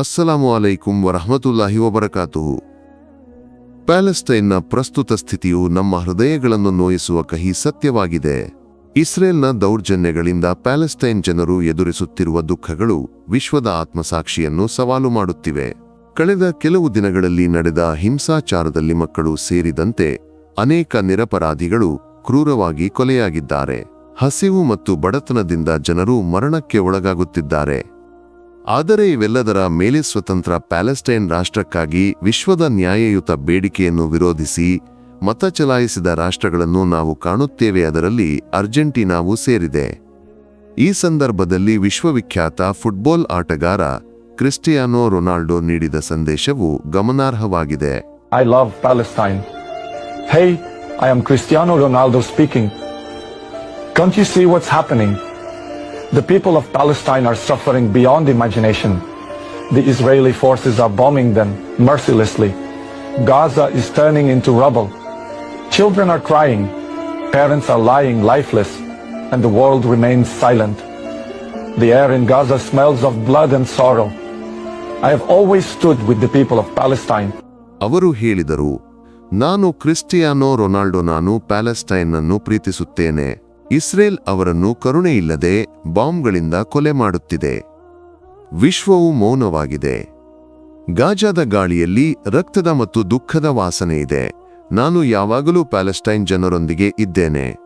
ಅಸ್ಸಲಾಮು ಅಲೈಕುಂ ವರಹಮತುಲ್ಲಾಹಿ ವಬರಕಾತುಹು ಪ್ಯಾಲೆಸ್ಟೈನ್ನ ಪ್ರಸ್ತುತ ಸ್ಥಿತಿಯು ನಮ್ಮ ಹೃದಯಗಳನ್ನು ನೋಯಿಸುವ ಕಹಿ ಸತ್ಯವಾಗಿದೆ. ಇಸ್ರೇಲ್ನ ದೌರ್ಜನ್ಯಗಳಿಂದ ಪ್ಯಾಲೆಸ್ಟೈನ್ ಜನರು ಎದುರಿಸುತ್ತಿರುವ ದುಃಖಗಳು ವಿಶ್ವದ ಆತ್ಮಸಾಕ್ಷಿಯನ್ನು ಸವಾಲು ಮಾಡುತ್ತಿವೆ. ಕಳೆದ ಕೆಲವು ದಿನಗಳಲ್ಲಿ ನಡೆದ ಹಿಂಸಾಚಾರದಲ್ಲಿ ಮಕ್ಕಳು ಸೇರಿದಂತೆ ಅನೇಕ ನಿರಪರಾಧಿಗಳು ಕ್ರೂರವಾಗಿ ಕೊಲೆಯಾಗಿದ್ದಾರೆ. ಹಸಿವು ಮತ್ತು ಬಡತನದಿಂದ ಜನರು ಮರಣಕ್ಕೆ ಒಳಗಾಗುತ್ತಿದ್ದಾರೆ. ಆದರೆ ಇವೆಲ್ಲದರ ಮೇಲೆ ಸ್ವತಂತ್ರ ಪ್ಯಾಲೆಸ್ಟೈನ್ ರಾಷ್ಟ್ರಕ್ಕಾಗಿ ವಿಶ್ವದ ನ್ಯಾಯಯುತ ಬೇಡಿಕೆಯನ್ನು ವಿರೋಧಿಸಿ ಮತ ಚಲಾಯಿಸಿದ ರಾಷ್ಟ್ರಗಳನ್ನು ನಾವು ಕಾಣುತ್ತೇವೆ, ಅದರಲ್ಲಿ ಅರ್ಜೆಂಟೀನಾವು ಸೇರಿದೆ. ಈ ಸಂದರ್ಭದಲ್ಲಿ ವಿಶ್ವವಿಖ್ಯಾತ ಫುಟ್ಬಾಲ್ ಆಟಗಾರ ಕ್ರಿಸ್ಟಿಯಾನೋ ರೊನಾಲ್ಡೋ ನೀಡಿದ ಸಂದೇಶವು ಗಮನಾರ್ಹವಾಗಿದೆ. I love Palestine hey I am Cristiano Ronaldo speaking Can't you see what's happening? The people of Palestine are suffering beyond imagination. The Israeli forces are bombing them mercilessly. Gaza is turning into rubble. Children are crying. Parents are lying lifeless. And the world remains silent. The air in Gaza smells of blood and sorrow. I have always stood with the people of Palestine. ಅವರು ಹೇಳಿದರು ನಾನು Cristiano Ronaldo ನಾನು ಪ್ಯಾಲೆಸ್ಟೈನ್ನನ್ನು ಪ್ರೀತಿಸುತ್ತೇನೆ Israel ಅವರನ್ನು ಕರುಣೆಯಿಲ್ಲದೆ ಬಾಂಬ್ಗಳಿಂದ ಕೊಲೆ ಮಾಡುತ್ತಿದೆ. ವಿಶ್ವವು ಮೌನವಾಗಿದೆ. ಗಾಜಾದ ಗಾಳಿಯಲ್ಲಿ ರಕ್ತದ ಮತ್ತು ದುಃಖದ ವಾಸನೆ ಇದೆ. ನಾನು ಯಾವಾಗಲೂ ಪ್ಯಾಲೆಸ್ಟೈನ್ ಜನರೊಂದಿಗೆ ಇದ್ದೇನೆ.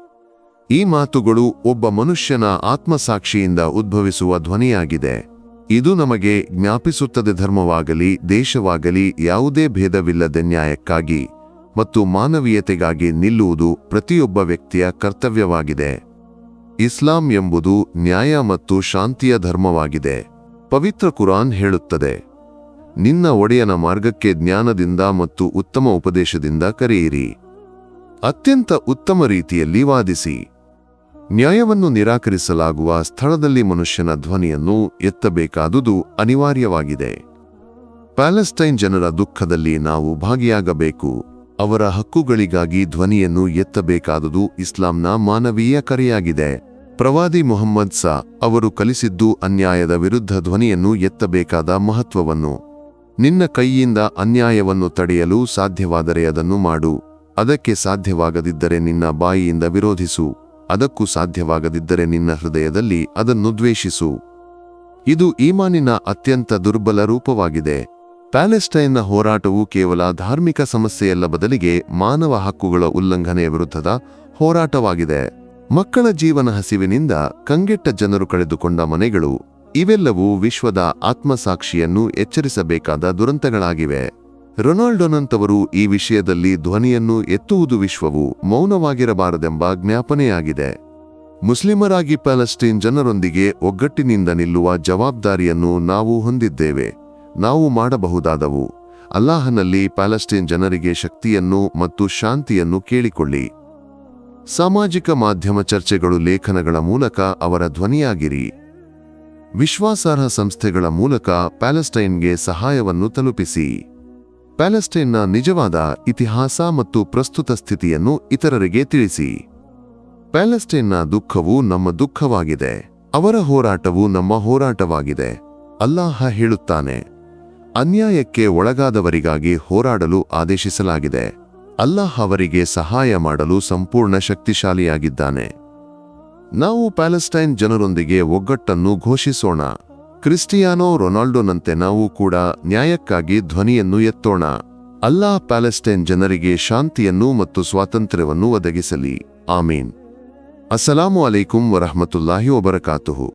ಈ ಮಾತುಗಳು ಒಬ್ಬ ಮನುಷ್ಯನ ಆತ್ಮಸಾಕ್ಷಿಯಿಂದ ಉದ್ಭವಿಸುವ ಧ್ವನಿಯಾಗಿದೆ. ಇದು ನಮಗೆ ಜ್ಞಾಪಿಸುತ್ತದೆ ಧರ್ಮವಾಗಲಿ ದೇಶವಾಗಲಿ ಯಾವುದೇ ಭೇದವಿಲ್ಲದೆ ನ್ಯಾಯಕ್ಕಾಗಿ ಮತ್ತು ಮಾನವೀಯತೆಗಾಗಿ ನಿಲ್ಲುವುದು ಪ್ರತಿಯೊಬ್ಬ ವ್ಯಕ್ತಿಯ ಕರ್ತವ್ಯವಾಗಿದೆ. ಇಸ್ಲಾಂ ಎಂಬುದು ನ್ಯಾಯ ಮತ್ತು ಶಾಂತಿಯ ಧರ್ಮವಾಗಿದೆ. ಪವಿತ್ರ ಕುರಾನ್ ಹೇಳುತ್ತದೆ, ನಿನ್ನ ಒಡೆಯನ ಮಾರ್ಗಕ್ಕೆ ಜ್ಞಾನದಿಂದ ಮತ್ತು ಉತ್ತಮ ಉಪದೇಶದಿಂದ ಕರೆಯಿರಿ. ಅತ್ಯಂತ ಉತ್ತಮ ರೀತಿಯಲ್ಲಿ ವಾದಿಸಿ. ನ್ಯಾಯವನ್ನು ನಿರಾಕರಿಸಲಾಗುವ ಸ್ಥಳದಲ್ಲಿ ಮನುಷ್ಯನ ಧ್ವನಿಯನ್ನು ಎತ್ತಬೇಕಾದುದು ಅನಿವಾರ್ಯವಾಗಿದೆ. ಪ್ಯಾಲೆಸ್ಟೈನ್ ಜನರ ದುಃಖದಲ್ಲಿ ನಾವು ಭಾಗಿಯಾಗಬೇಕು. ಅವರ ಹಕ್ಕುಗಳಿಗಾಗಿ ಧ್ವನಿಯನ್ನು ಎತ್ತಬೇಕಾದುದು ಇಸ್ಲಾಂನ ಮಾನವೀಯ ಕರೆಯಾಗಿದೆ. ಪ್ರವಾದಿ ಮೊಹಮ್ಮದ್ ಸಾ ಅವರು ಕಲಿಸಿದ್ದು ಅನ್ಯಾಯದ ವಿರುದ್ಧ ಧ್ವನಿಯನ್ನು ಎತ್ತಬೇಕಾದ ಮಹತ್ವವನ್ನು. ನಿನ್ನ ಕೈಯಿಂದ ಅನ್ಯಾಯವನ್ನು ತಡೆಯಲು ಸಾಧ್ಯವಾದರೆ ಅದನ್ನು ಮಾಡು. ಅದಕ್ಕೆ ಸಾಧ್ಯವಾಗದಿದ್ದರೆ ನಿನ್ನ ಬಾಯಿಯಿಂದ ವಿರೋಧಿಸು. ಅದಕ್ಕೂ ಸಾಧ್ಯವಾಗದಿದ್ದರೆ ನಿನ್ನ ಹೃದಯದಲ್ಲಿ ಅದನ್ನು ದ್ವೇಷಿಸು. ಇದು ಈಮಾನಿನ ಅತ್ಯಂತ ದುರ್ಬಲ ರೂಪವಾಗಿದೆ. ಪ್ಯಾಲೆಸ್ಟೈನ್ನ ಹೋರಾಟವು ಕೇವಲ ಧಾರ್ಮಿಕ ಸಮಸ್ಯೆಯಲ್ಲ ಬದಲಿಗೆ ಮಾನವ ಹಕ್ಕುಗಳ ಉಲ್ಲಂಘನೆಯ ವಿರುದ್ಧದ ಹೋರಾಟವಾಗಿದೆ. ಮಕ್ಕಳ ಜೀವನ ಹಸಿವಿನಿಂದ ಕಂಗೆಟ್ಟ ಜನರು ಕಳೆದುಕೊಂಡ ಮನೆಗಳು, ಇವೆಲ್ಲವೂ ವಿಶ್ವದ ಆತ್ಮಸಾಕ್ಷಿಯನ್ನು ಎಚ್ಚರಿಸಬೇಕಾದ ದುರಂತಗಳಾಗಿವೆ. ರೊನಾಲ್ಡೊನಂತವರು ಈ ವಿಷಯದಲ್ಲಿ ಧ್ವನಿಯನ್ನು ಎತ್ತುವುದು ವಿಶ್ವವು ಮೌನವಾಗಿರಬಾರದೆಂಬ ಜ್ಞಾಪನೆಯಾಗಿದೆ. ಮುಸ್ಲಿಮರಾಗಿ ಪ್ಯಾಲೆಸ್ಟೈನ್ ಜನರೊಂದಿಗೆ ಒಗ್ಗಟ್ಟಿನಿಂದ ನಿಲ್ಲುವ ಜವಾಬ್ದಾರಿಯನ್ನು ನಾವು ಹೊಂದಿದ್ದೇವೆ. ನಾವು ಮಾಡಬಹುದಾದವು. ಅಲ್ಲಾಹನಲ್ಲಿ ಪ್ಯಾಲೆಸ್ಟೈನ್ ಜನರಿಗೆ ಶಕ್ತಿಯನ್ನು ಮತ್ತು ಶಾಂತಿಯನ್ನು ಕೇಳಿಕೊಳ್ಳಿ. ಸಾಮಾಜಿಕ ಮಾಧ್ಯಮ ಚರ್ಚೆಗಳು ಲೇಖನಗಳ ಮೂಲಕ ಅವರ ಧ್ವನಿಯಾಗಿರಿ. ವಿಶ್ವಾಸಾರ್ಹ ಸಂಸ್ಥೆಗಳ ಮೂಲಕ ಪ್ಯಾಲೆಸ್ಟೈನ್ಗೆ ಸಹಾಯವನ್ನು ತಲುಪಿಸಿ. ಪ್ಯಾಲೆಸ್ಟೈನ್ನ ನಿಜವಾದ ಇತಿಹಾಸ ಮತ್ತು ಪ್ರಸ್ತುತ ಸ್ಥಿತಿಯನ್ನು ಇತರರಿಗೆ ತಿಳಿಸಿ. ಪ್ಯಾಲೆಸ್ಟೈನ್ನ ದುಃಖವು ನಮ್ಮ ದುಃಖವಾಗಿದೆ. ಅವರ ಹೋರಾಟವು ನಮ್ಮ ಹೋರಾಟವಾಗಿದೆ. ಅಲ್ಲಾಹ ಹೇಳುತ್ತಾನೆ. ಅನ್ಯಾಯಕ್ಕೆ ಒಳಗಾದವರಿಗಾಗಿ ಹೋರಾಡಲು ಆದೇಶಿಸಲಾಗಿದೆ. ಅಲ್ಲಾಹ್ ಅವರಿಗೆ ಸಹಾಯ ಮಾಡಲು ಸಂಪೂರ್ಣ ಶಕ್ತಿಶಾಲಿಯಾಗಿದ್ದಾನೆ. ನಾವು ಪ್ಯಾಲೆಸ್ಟೈನ್ ಜನರೊಂದಿಗೆ ಒಗ್ಗಟ್ಟನ್ನು ಘೋಷಿಸೋಣ. ಕ್ರಿಸ್ಟಿಯಾನೋ ರೊನಾಲ್ಡೋನಂತೆ ನಾವು ಕೂಡ ನ್ಯಾಯಕ್ಕಾಗಿ ಧ್ವನಿಯನ್ನು ಎತ್ತೋಣ. ಅಲ್ಲಾಹ್ ಪ್ಯಾಲೆಸ್ಟೈನ್ ಜನರಿಗೆ ಶಾಂತಿಯನ್ನು ಮತ್ತು ಸ್ವಾತಂತ್ರ್ಯವನ್ನು ಒದಗಿಸಲಿ. ಆಮೀನ್. ಅಸಲಾಮು ಅಲೈಕುಂ ವರಹಮತುಲ್ಲಾಹಿ ವಬರಕಾತುಹು.